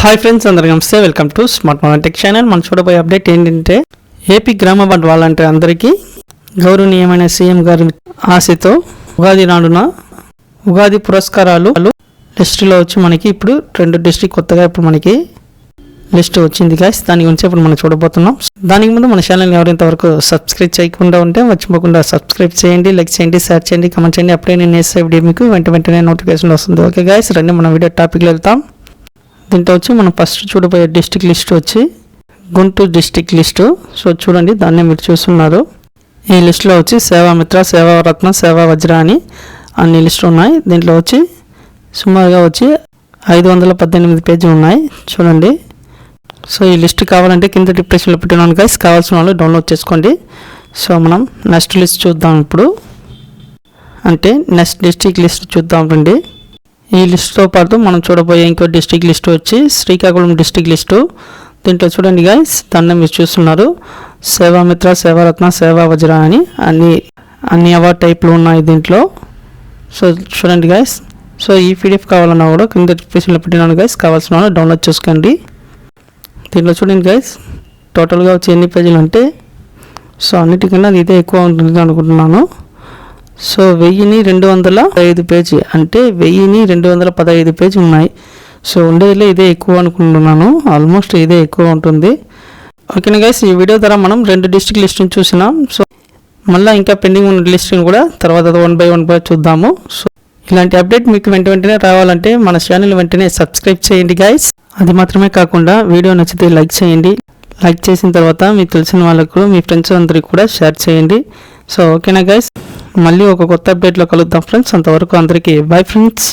Hi friends అందరికీ నమస్తే. Welcome to smart మన టెక్ ఛానల్ మనం చూడబోయే అప్డేట్ ఏంటంటే ఏపీ గ్రామ వార్డ్ వాలంటీర్ అందరికీ గౌరవనీయమైన సీఎం గారి ఆశతో ఉగాది నాడున ఉగాది పురస్కారాలు లిస్టులో వచ్చి మనకి ఇప్పుడు రెండు డిస్ట్రిక్ట్ కొత్తగా ఇప్పుడు మనకి లిస్ట్ వచ్చింది గాయస్ దాని గురించి ఇప్పుడు మనం చూడబోతున్నాం. దానికి ముందు మన ఛానల్ ఎవరైతే వరకు సబ్స్క్రైబ్ చేయకుండా ఉంటే మర్చిపోకుండా సబ్స్క్రైబ్ చేయండి లైక్ చేయండి షేర్ చేయండి కమెంట్ చేయండి. అప్పుడే నేను వేసే వీడియో మీకు వెంట వెంటనే నోటిఫికేషన్ వస్తుంది. ఓకే గాయస్ రండి మనం వీడియో టాపిక్లో వెళ్తాం. దీంట్లో వచ్చి మనం ఫస్ట్ చూడబోయే డిస్టిక్ లిస్ట్ వచ్చి గుంటూరు డిస్టిక్ లిస్టు సో చూడండి దాన్ని మీరు చూస్తున్నారు. ఈ లిస్టులో వచ్చి సేవామిత్ర సేవారత్న సేవా వజ్ర అని అన్ని లిస్టులు ఉన్నాయి. దీంట్లో వచ్చి సుమారుగా వచ్చి ఐదు వందల పద్దెనిమిది పేజీలు ఉన్నాయి. చూడండి. సో ఈ లిస్ట్ కావాలంటే కింద డిప్రెషన్లో పెట్టినాను గైస్ కావాల్సిన వాళ్ళు డౌన్లోడ్ చేసుకోండి. సో మనం నెక్స్ట్ లిస్ట్ చూద్దాం ఇప్పుడు. అంటే నెక్స్ట్ డిస్టిక్ లిస్ట్ చూద్దాం రండి. ఈ లిస్ట్తో పాటు మనం చూడబోయే ఇంకో డిస్టిక్ లిస్ట్ వచ్చి శ్రీకాకుళం డిస్టిక్ లిస్టు. దీంట్లో చూడండి గాయస్ దాన్ని మీరు చూస్తున్నారు. సేవామిత్ర సేవారత్న సేవా వజ్ర అని అన్ని అన్ని అవార్డ్ టైప్లు ఉన్నాయి దీంట్లో. సో చూడండి గాయస్ సో ఈ పీడిఎఫ్ కావాలన్నా కూడా కింద డిస్క్రిప్షన్లో పెట్టినాను గైస్ కావాల్సిన వాళ్ళు డౌన్లోడ్ చేసుకోండి. దీంట్లో చూడండి గైస్ టోటల్గా వచ్చి ఎన్ని పేజీలు అంటే సో అన్నిటికన్నా ఇదే ఎక్కువ ఉంటుంది అనుకుంటున్నాను. సో వెయ్యిని రెండు వందల ఐదు పేజీ. అంటే వెయ్యిని రెండు వందల పదహైదు పేజీ ఉన్నాయి. సో ఉండేదిలో ఇదే ఎక్కువ అనుకుంటున్నాను. ఆల్మోస్ట్ ఇదే ఎక్కువ ఉంటుంది. ఓకేనా గైస్ ఈ వీడియో ద్వారా మనం రెండు డిస్ట్రిక్ట్ లిస్ట్ని చూసినాం. సో మళ్ళీ ఇంకా పెండింగ్ ఉన్న లిస్ట్ని కూడా తర్వాత వన్ బై వన్ బై చూద్దాము. సో ఇలాంటి అప్డేట్ మీకు వెంట వెంటనే రావాలంటే మన ఛానల్ వెంటనే సబ్స్క్రైబ్ చేయండి గైస్ అది మాత్రమే కాకుండా వీడియో నచ్చితే లైక్ చేయండి. లైక్ చేసిన తర్వాత మీకు తెలిసిన వాళ్ళకు మీ ఫ్రెండ్స్ అందరికి కూడా షేర్ చేయండి. సో ఓకేనా గైస్ మళ్ళీ ఒక కొత్త అప్డేట్లో కలుద్దాం ఫ్రెండ్స్ అంతవరకు అందరికీ బై ఫ్రెండ్స్